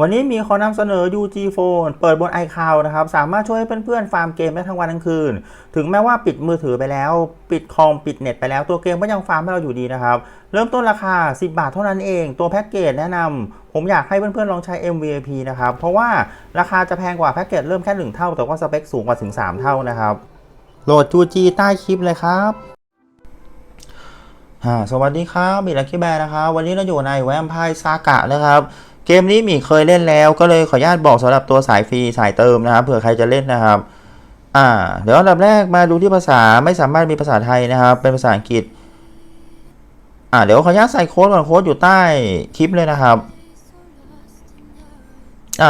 วันนี้มีขอนำเสนอ UG Phone เปิดบน iCloud นะครับ สามารถช่วยให้เพื่อนๆ ฟาร์มเกมได้ทั้งวันทั้งคืน ถึงแม้ว่าปิดมือถือไปแล้ว ปิดคอม ปิดเน็ตไปแล้วตัวเกมก็ยังฟาร์มให้เราอยู่ดีนะครับ เริ่มต้นราคา 10 บาทเท่านั้นเอง ตัวแพ็กเกจแนะนำผมอยากให้เพื่อนๆ ลองใช้ MVP นะครับ เพราะว่าราคาจะแพงกว่าแพ็กเกจเริ่มแค่ 1 เท่า แต่ว่าสเปคสูงกว่าถึง 3 เท่านะครับโหลด UG ใต้คลิปเลยครับอ่าสวัสดีครับมีลักกี้แบร์นะครับวันนี้เราอยู่ในแวมไพร์ซากะนะครับ เกมนี้มีเคยเล่นแล้วก็เลยขออนุญาตบอกสำหรับตัวสายฟรีสายเติมนะครับเผื่อใครจะเล่นนะครับ อ่า เดี๋ยวอันดับแรกมาดูที่ภาษาไม่สามารถมีภาษาไทยนะครับ เป็นภาษาอังกฤษ อ่าเดี๋ยวขออนุญาตใส่โค้ดก่อนโค้ดอยู่ใต้คลิปเลยนะครับ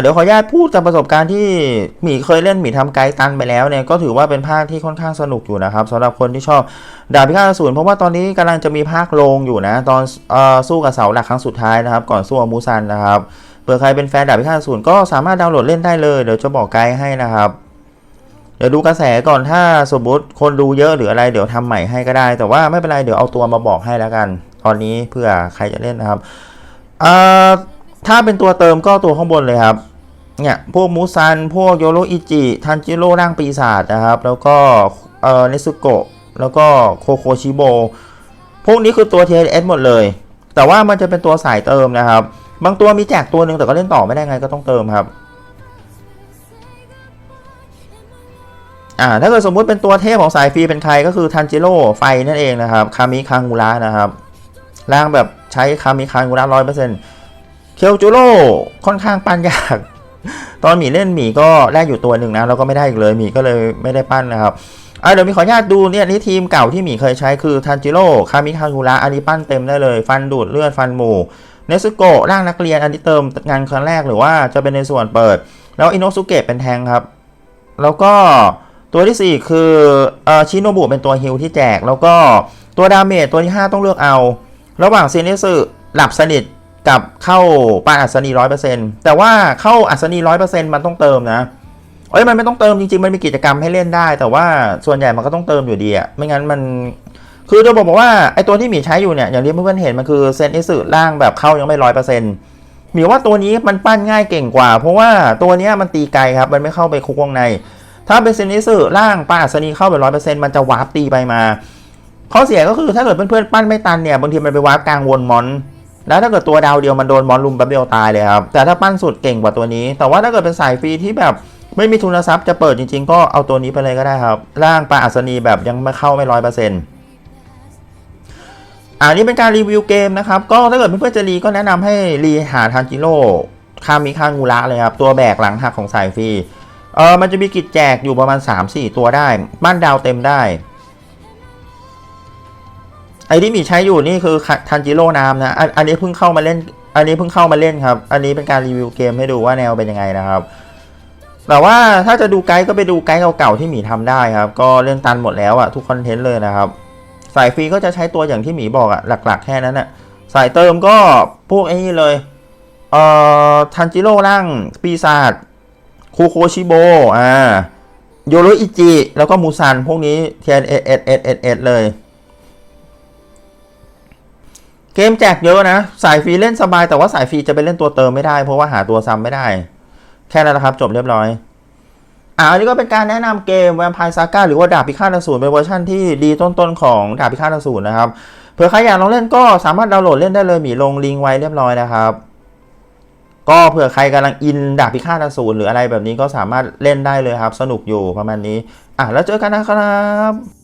เดี๋ยวขออนุญาตพูดจากประสบการณ์ที่หมีเคยเล่นหมีทำไกด์ตันไปแล้วเนี่ยก็ถือว่าเป็นภาคที่ค่อนข้างสนุกอยู่นะครับสำหรับคนที่ชอบดาบพิฆาตอสูรเพราะว่าตอนนี้กำลังจะมีภาคโรงอยู่นะ ตอนอสู้กับเสาหลักครั้งสุดท้ายนะครับ ก่อนสู้กับมูซันนะครับเผื่อใครเป็นแฟนดาบพิฆาตอสูรก็สามารถดาวน์โหลดเล่นได้เลยเดี๋ยวจะบอกไกด์ให้นะครับเดี๋ยวดูกระแสก่อนถ้าสมมติคนดูเยอะหรืออะไรเดี๋ยวทำใหม่ให้ก็ได้ แต่ว่าไม่เป็นไรเดี๋ยวเอาตัวมาบอกให้แล้วกัน ตอนนี้เพื่อใครจะเล่นนะครับอ่อ ถ้าเป็นตัวเติมก็ตัวข้างบนเลยครับ เนี่ย พวกมูซัน พวกโยโรอิจิ ทันจิโร่ร่างปีศาจนะครับ แล้วก็เอ่อเนซุโกะ แล้วก็โคโคชิโบ พวกนี้คือตัว TS หมดเลย แต่ว่ามันจะเป็นตัวสายเติมนะครับ บางตัวมีแจกตัวหนึ่งแต่ก็เล่นต่อไม่ได้ไงก็ต้องเติมครับอ่าถ้าเกิดสมมุติเป็นตัวเทพของสายฟรีเป็นใครก็คือทันจิโร่ไฟนั่นเองนะครับ คามิคังุระนะครับ ร่างแบบใช้คามิคังุระร้อยเปอร์เซ็นต์ เคียวจูโร่ค่อนข้างปั้นยาก ตอนหมีเล่นหมีก็แลกอยู่ตัวหนึ่งนะแล้วก็ไม่ได้อีกเลยหมีก็เลยไม่ได้ปั้นนะครับอะเดี๋ยวมีขออนุญาตดูเนี่ยนี่ทีมเก่าที่หมีเคยใช้คือทันจิโร่คามิคาคุระอันนี้ปั้นเต็มได้เลย ฟันดูดเลือดฟันหมูเนซึโกะร่างนักเรียนอันนี้เติมงานครั้งแรกหรือว่าจะเป็นในส่วนเปิด แล้วอินโนสุเกะเป็นแทงครับ แล้วก็ตัวที่ 4 คือเอ่อชิโนบุเป็นตัวฮิลที่แจก แล้วก็ตัวดาเมจตัวที่ 5 ต้องเลือกเอา ระหว่างเซนิสึหลับสนิท กับเข้าปาอัศนีร้อยเปอร์เซ็นต์แต่ว่าเข้าอัศนีร้อยเปอร์เซ็นต์มันต้องเติมนะเอ้ยมันไม่ต้องเติมจริงๆ มันมีกิจกรรมให้เล่นได้ แต่ว่าส่วนใหญ่มันก็ต้องเติมอยู่ดีอะไม่งั้นมันคือจะบอกว่าไอตัวที่หมีใช้อยู่เนี่ยอย่างที่เพื่อนๆเห็นมันคือเซนอิสึล่างแบบเข้ายังไม่ร้อยเปอร์เซ็นต์หมีว่าตัวนี้มันปั้นง่ายเก่งกว่า เพราะว่าตัวนี้มันตีไกลครับมันไม่เข้าไปคุกวงใน ถ้าเป็นเซนอิสึล่างป้าอัศนีเข้าไปร้อยเปอร์เซ็นต์มันจะวาร์ปตีไปมาข้อเสียก็คือถ้าเกิดเพื่อนๆปั้นไม่ตันเนี่ยบางทีมันไปวาร์ปกลางวนมอน แล้วถ้าเกิดตัวดาวเดียวมันโดนมอนลุมแป๊บเดียวตายเลยครับ แต่ถ้าปั้นสุดเก่งกว่าตัวนี้ แต่ว่าถ้าเกิดเป็นสายฟรีที่แบบไม่มีทุนทรัพย์จะเปิดจริงๆ ก็เอาตัวนี้ไปเลยก็ได้ครับ ร่างปลาอัศนีแบบยังไม่เข้าไม่ร้อยเปอร์เซ็นต์อ่านี่เป็นการรีวิวเกมนะครับ ก็ถ้าเกิดเพื่อนๆจะรีก็แนะนำให้รีหาทันจิโร่คามิคางูระเลยครับ ตัวแบกหลังหักของสายฟรีเออมันจะมีกิจแจกอยู่ประมาณ 3-4 ตัวได้บ้านดาวเต็มได้ ไอ้ที่มีใช้อยู่นี่คือทันจิโร่น้ำนะอันอันนี้เพิ่งเข้ามาเล่น อันนี้เพิ่งเข้ามาเล่นครับ อันนี้เป็นการรีวิวเกมให้ดูว่าแนวเป็นยังไงนะครับ แต่ว่าถ้าจะดูไกด์ก็ไปดูไกด์เก่าๆที่หมีทำได้ครับ ก็เล่นตันหมดแล้วอะทุกคอนเทนต์เลยนะครับ สายฟรีก็จะใช้ตัวอย่างที่หมีบอกอะหลัก ๆ แค่นั้นอะสายเติมก็พวกไอ้นี่เลย เอ่อ ทันจิโร่ร่างปีศาจ คูโคชิโบ อ่า โยโรอิจิ แล้วก็มูซัน พวกนี้เทียนเอเอเอเอเอเลย เกมแจกเยอะนะ สายฟรีเล่นสบายแต่ว่าสายฟรีจะไปเล่นตัวเติมไม่ได้ เพราะว่าหาตัวซ้ำไม่ได้ แค่นั้นนะครับ จบเรียบร้อยอ่าอันนี้ก็เป็นการแนะนำเกม Vampire Saga หรือว่าดาบพิฆาตอสูรเป็นเวอร์ชันที่ดีต้นๆของดาบพิฆาตอสูรนะครับเผื่อใครอยากลองเล่นก็สามารถดาวน์โหลดเล่นได้เลยมีลงลิงก์ไว้เรียบร้อยนะครับก็เผื่อใครกำลังอินดาบพิฆาตอสูรหรืออะไรแบบนี้ก็สามารถเล่นได้เลยครับ สนุกอยู่ประมาณนี้อะแล้วเจอกันนะครับ